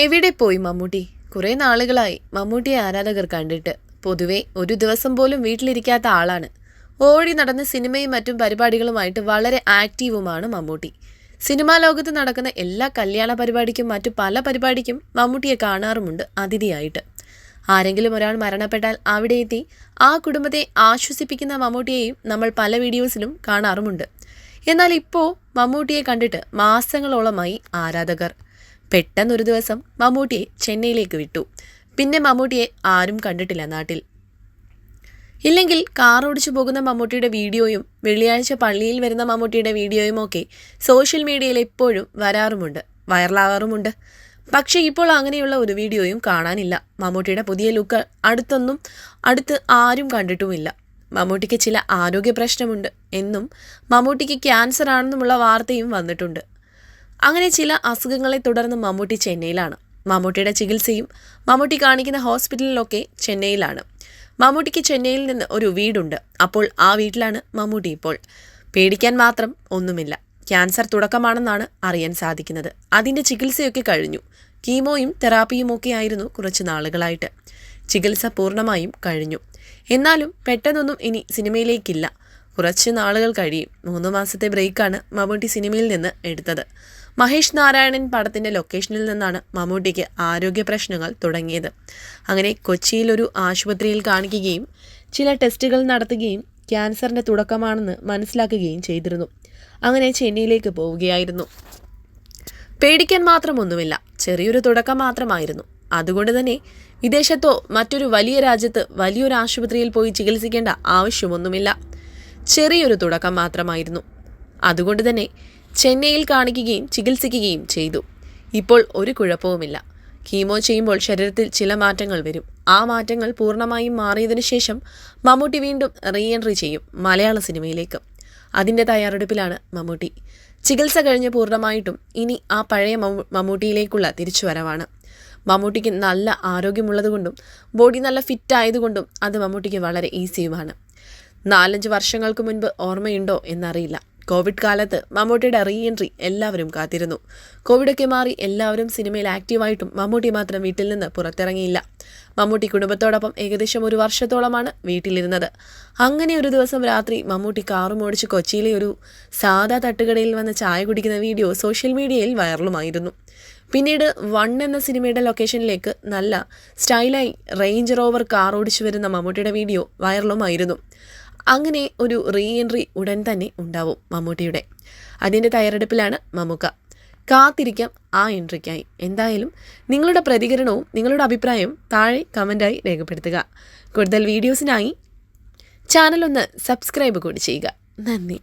എവിടെ പോയി മമ്മൂട്ടി? കുറേ നാളുകളായി മമ്മൂട്ടിയെ ആരാധകർ കണ്ടിട്ട്. പൊതുവെ ഒരു ദിവസം പോലും വീട്ടിലിരിക്കാത്ത ആളാണ്. ഓടി നടന്ന് സിനിമയും മറ്റും പരിപാടികളുമായിട്ട് വളരെ ആക്റ്റീവുമാണ് മമ്മൂട്ടി. സിനിമാ ലോകത്ത് നടക്കുന്ന എല്ലാ കല്യാണ പരിപാടിക്കും മറ്റു പല പരിപാടിക്കും മമ്മൂട്ടിയെ കാണാറുമുണ്ട് അതിഥിയായിട്ട്. ആരെങ്കിലും ഒരാൾ മരണപ്പെട്ടാൽ അവിടെ എത്തി ആ കുടുംബത്തെ ആശ്വസിപ്പിക്കുന്ന മമ്മൂട്ടിയെയും നമ്മൾ പല വീഡിയോസിലും കാണാറുമുണ്ട്. എന്നാൽ ഇപ്പോൾ മമ്മൂട്ടിയെ കണ്ടിട്ട് മാസങ്ങളോളമായി ആരാധകർ. പെട്ടെന്നൊരു ദിവസം മമ്മൂട്ടിയെ ചെന്നൈയിലേക്ക് വിട്ടു. പിന്നെ മമ്മൂട്ടിയെ ആരും കണ്ടിട്ടില്ല നാട്ടിൽ. ഇല്ലെങ്കിൽ കാർ ഓടിച്ചു പോകുന്ന മമ്മൂട്ടിയുടെ വീഡിയോയും വെള്ളിയാഴ്ച പള്ളിയിൽ വരുന്ന മമ്മൂട്ടിയുടെ വീഡിയോയും ഒക്കെ സോഷ്യൽ മീഡിയയിൽ എപ്പോഴും വരാറുമുണ്ട് വൈറലാകാറുമുണ്ട് പക്ഷേ ഇപ്പോൾ അങ്ങനെയുള്ള ഒരു വീഡിയോയും കാണാനില്ല. മമ്മൂട്ടിയുടെ പുതിയ ലുക്ക് അടുത്തൊന്നും അടുത്ത് ആരും കണ്ടിട്ടുമില്ല. മമ്മൂട്ടിക്ക് ചില ആരോഗ്യ പ്രശ്നമുണ്ട് എന്നും മമ്മൂട്ടിക്ക് ക്യാൻസർ ആണെന്നുമുള്ള വാർത്തയും വന്നിട്ടുണ്ട്. അങ്ങനെ ചില അസുഖങ്ങളെ തുടർന്ന് മമ്മൂട്ടി ചെന്നൈയിലാണ്. മമ്മൂട്ടിയുടെ ചികിത്സയും മമ്മൂട്ടി കാണിക്കുന്ന ഹോസ്പിറ്റലിലൊക്കെ ചെന്നൈയിലാണ്. മമ്മൂട്ടിക്ക് ചെന്നൈയിൽ നിന്ന് ഒരു വീടുണ്ട്. അപ്പോൾ ആ വീട്ടിലാണ് മമ്മൂട്ടി ഇപ്പോൾ. പേടിക്കാൻ മാത്രം ഒന്നുമില്ല. ക്യാൻസർ തുടക്കമാണെന്നാണ് അറിയാൻ സാധിക്കുന്നത്. അതിന്റെ ചികിത്സയൊക്കെ കഴിഞ്ഞു. കീമോയും തെറാപ്പിയും ഒക്കെ ആയിരുന്നു കുറച്ച് നാളുകളായിട്ട്. ചികിത്സ പൂർണമായും കഴിഞ്ഞു. എന്നാലും പെട്ടെന്നൊന്നും ഇനി സിനിമയിലേക്കില്ല. കുറച്ച് നാളുകൾ കഴിയും. മൂന്ന് മാസത്തെ ബ്രേക്കാണ് മമ്മൂട്ടി സിനിമയിൽ നിന്ന് എടുത്തത്. മഹേഷ് നാരായണൻ പടത്തിന്റെ ലൊക്കേഷനിൽ നിന്നാണ് മമ്മൂട്ടിക്ക് ആരോഗ്യ പ്രശ്നങ്ങൾ തുടങ്ങിയത്. അങ്ങനെ കൊച്ചിയിൽ ഒരു ആശുപത്രിയിൽ കാണിക്കുകയും ചില ടെസ്റ്റുകൾ നടത്തുകയും ക്യാൻസറിന്റെ തുടക്കമാണെന്ന് മനസ്സിലാക്കുകയും ചെയ്തിരുന്നു. അങ്ങനെ ചെന്നൈയിലേക്ക് പോവുകയായിരുന്നു. പേടിക്കാൻ മാത്രമൊന്നുമില്ല ചെറിയൊരു തുടക്കം മാത്രമായിരുന്നു. അതുകൊണ്ട് തന്നെ വിദേശത്തോ മറ്റൊരു വലിയ രാജ്യത്ത് വലിയൊരു ആശുപത്രിയിൽ പോയി ചികിത്സിക്കേണ്ട ആവശ്യമൊന്നുമില്ല. ചെറിയൊരു തുടക്കം മാത്രമായിരുന്നു. അതുകൊണ്ട് തന്നെ ചെന്നൈയിൽ കാണിക്കുകയും ചികിത്സിക്കുകയും ചെയ്തു. ഇപ്പോൾ ഒരു കുഴപ്പവുമില്ല. കീമോ ചെയ്യുമ്പോൾ ശരീരത്തിൽ ചില മാറ്റങ്ങൾ വരും. ആ മാറ്റങ്ങൾ പൂർണമായും മാറിയതിനു ശേഷം മമ്മൂട്ടി വീണ്ടും റീ എൻട്രി ചെയ്യും മലയാള സിനിമയിലേക്ക്. അതിന്റെ തയ്യാറെടുപ്പിലാണ് മമ്മൂട്ടി. ചികിത്സ കഴിഞ്ഞ് പൂർണമായിട്ടും ഇനി ആ പഴയ മമ്മൂട്ടിയിലേക്കുള്ള തിരിച്ചുവരവാണ്. മമ്മൂട്ടിക്ക് നല്ല ആരോഗ്യമുള്ളതുകൊണ്ടും ബോഡി നല്ല ഫിറ്റ് ആയതുകൊണ്ടും അത് മമ്മൂട്ടിക്ക് വളരെ ഈസിയുമാണ്. നാലഞ്ച് വർഷങ്ങൾക്ക് മുൻപ് ഓർമ്മയുണ്ടോ എന്നറിയില്ല. കോവിഡ് കാലത്ത് മമ്മൂട്ടിയുടെ റീ എൻട്രി എല്ലാവരും കാത്തിരുന്നു. കോവിഡൊക്കെ മാറി എല്ലാവരും സിനിമയിൽ ആക്റ്റീവായിട്ടും മമ്മൂട്ടി മാത്രം വീട്ടിൽ നിന്ന് പുറത്തിറങ്ങിയില്ല. മമ്മൂട്ടി കുടുംബത്തോടൊപ്പം ഏകദേശം ഒരു വർഷത്തോളമാണ് വീട്ടിലിരുന്നത്. അങ്ങനെ ഒരു ദിവസം രാത്രി മമ്മൂട്ടി കാറും ഓടിച്ച് കൊച്ചിയിലെ ഒരു സാധാ തട്ടുകടയിൽ വന്ന് ചായ കുടിക്കുന്ന വീഡിയോ സോഷ്യൽ മീഡിയയിൽ വൈറലുമായിരുന്നു. പിന്നീട് വൺ എന്ന സിനിമയുടെ ലൊക്കേഷനിലേക്ക് നല്ല സ്റ്റൈലായി റേഞ്ച് റോവർ കാർ ഓടിച്ചു വരുന്ന മമ്മൂട്ടിയുടെ വീഡിയോ വൈറലുമായിരുന്നു. അങ്ങനെ ഒരു റീ എൻട്രി ഉടൻ തന്നെ ഉണ്ടാവും മമ്മൂട്ടിയുടെ. അതിന്റെ തയ്യാറെടുപ്പിലാണ് മമ്മൂക്ക. കാത്തിരിക്കാം ആ എൻട്രിക്കായി എന്തായാലും നിങ്ങളുടെ പ്രതികരണവും നിങ്ങളുടെ അഭിപ്രായവും താഴെ കമന്റായി രേഖപ്പെടുത്തുക. കൂടുതൽ വീഡിയോസിനായി ചാനൽ ഒന്ന് സബ്സ്ക്രൈബ് കൂടി ചെയ്യുക. നന്ദി.